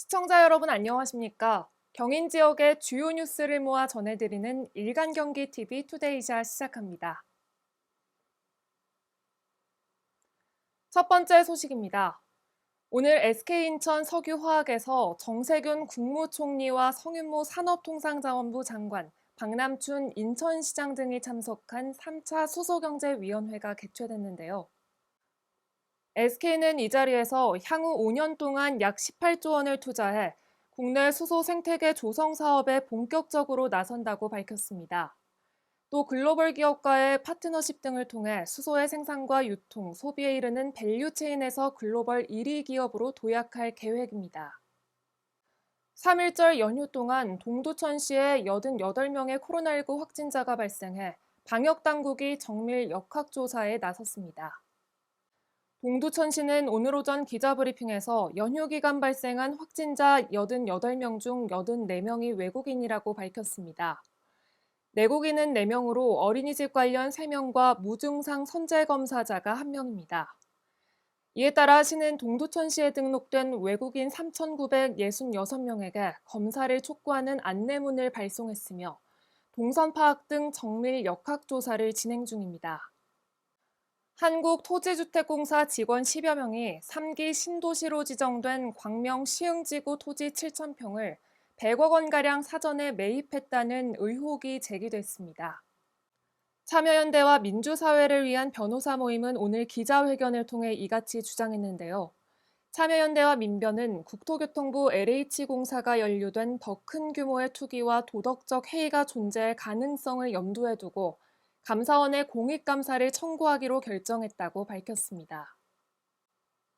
시청자 여러분 안녕하십니까? 경인 지역의 주요 뉴스를 모아 전해드리는 일간 경기 TV 투데이샷 시작합니다. 첫 번째 소식입니다. 오늘 SK인천 석유화학에서 정세균 국무총리와 성윤모 산업통상자원부 장관, 박남춘 인천시장 등이 참석한 3차 수소경제위원회가 개최됐는데요. SK는 이 자리에서 향후 5년 동안 약 18조 원을 투자해 국내 수소 생태계 조성 사업에 본격적으로 나선다고 밝혔습니다. 또 글로벌 기업과의 파트너십 등을 통해 수소의 생산과 유통, 소비에 이르는 밸류체인에서 글로벌 1위 기업으로 도약할 계획입니다. 3일절 연휴 동안 동두천시에 88명의 코로나19 확진자가 발생해 방역당국이 정밀 역학조사에 나섰습니다. 동두천 시는 오늘 오전 기자브리핑에서 연휴 기간 발생한 확진자 88명 중 84명이 외국인이라고 밝혔습니다. 내국인은 4명으로 어린이집 관련 3명과 무증상 선제 검사자가 1명입니다. 이에 따라 시는 동두천시에 등록된 외국인 3,966명에게 검사를 촉구하는 안내문을 발송했으며 동선 파악 등 정밀 역학 조사를 진행 중입니다. 한국토지주택공사 직원 10여 명이 3기 신도시로 지정된 광명 시흥지구 토지 7,000평을 100억 원가량 사전에 매입했다는 의혹이 제기됐습니다. 참여연대와 민주사회를 위한 변호사 모임은 오늘 기자회견을 통해 이같이 주장했는데요. 참여연대와 민변은 국토교통부 LH공사가 연루된 더 큰 규모의 투기와 도덕적 해이가 존재할 가능성을 염두에 두고 감사원에 공익감사를 청구하기로 결정했다고 밝혔습니다.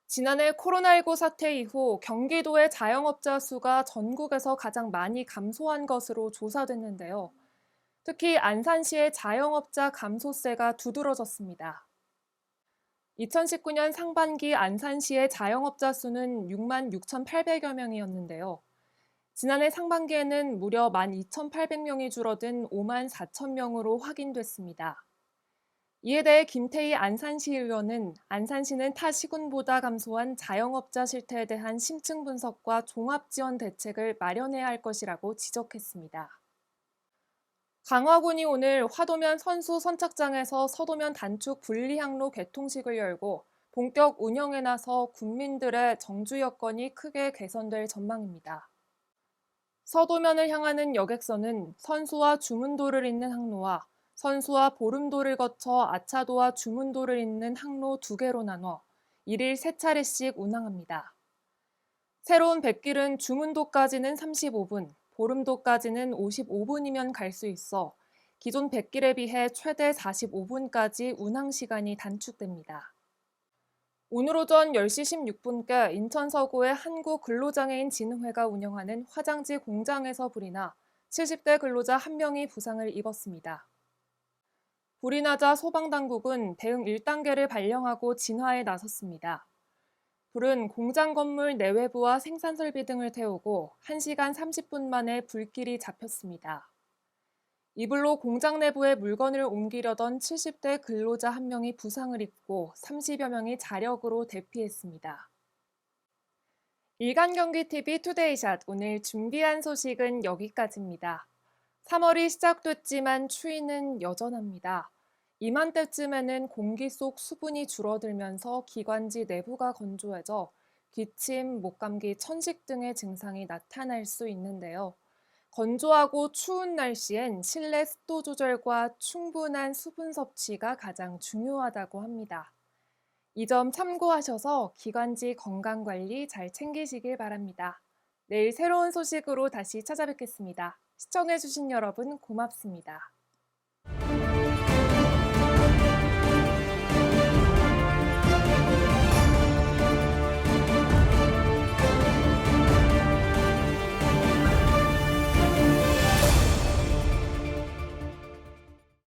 지난해 코로나19 사태 이후 경기도의 자영업자 수가 전국에서 가장 많이 감소한 것으로 조사됐는데요. 특히 안산시의 자영업자 감소세가 두드러졌습니다. 2019년 상반기 안산시의 자영업자 수는 6만 6,800여 명이었는데요. 지난해 상반기에는 무려 12,800명이 줄어든 5만 4천 명으로 확인됐습니다. 이에 대해 김태희 안산시 의원은 안산시는 타 시군보다 감소한 자영업자 실태에 대한 심층 분석과 종합 지원 대책을 마련해야 할 것이라고 지적했습니다. 강화군이 오늘 화도면 선수 선착장에서 서도면 단축 분리항로 개통식을 열고 본격 운영에 나서 국민들의 정주 여건이 크게 개선될 전망입니다. 서도면을 향하는 여객선은 선수와 주문도를 잇는 항로와 선수와 보름도를 거쳐 아차도와 주문도를 잇는 항로 두 개로 나눠 1일 세 차례씩 운항합니다. 새로운 백길은 주문도까지는 35분, 보름도까지는 55분이면 갈 수 있어 기존 백길에 비해 최대 45분까지 운항 시간이 단축됩니다. 오늘 오전 10시 16분께 인천 서구의 한국 근로장애인 진흥회가 운영하는 화장지 공장에서 불이 나 70대 근로자 1명이 부상을 입었습니다. 불이 나자 소방당국은 대응 1단계를 발령하고 진화에 나섰습니다. 불은 공장 건물 내외부와 생산 설비 등을 태우고 1시간 30분 만에 불길이 잡혔습니다. 이불로 공장 내부에 물건을 옮기려던 70대 근로자 한 명이 부상을 입고 30여 명이 자력으로 대피했습니다. 일간 경기 TV 투데이샷 오늘 준비한 소식은 여기까지입니다. 3월이 시작됐지만 추위는 여전합니다. 이맘때쯤에는 공기 속 수분이 줄어들면서 기관지 내부가 건조해져 기침, 목감기, 천식 등의 증상이 나타날 수 있는데요. 건조하고 추운 날씨엔 실내 습도 조절과 충분한 수분 섭취가 가장 중요하다고 합니다. 이 점 참고하셔서 기관지 건강 관리 잘 챙기시길 바랍니다. 내일 새로운 소식으로 다시 찾아뵙겠습니다. 시청해주신 여러분 고맙습니다.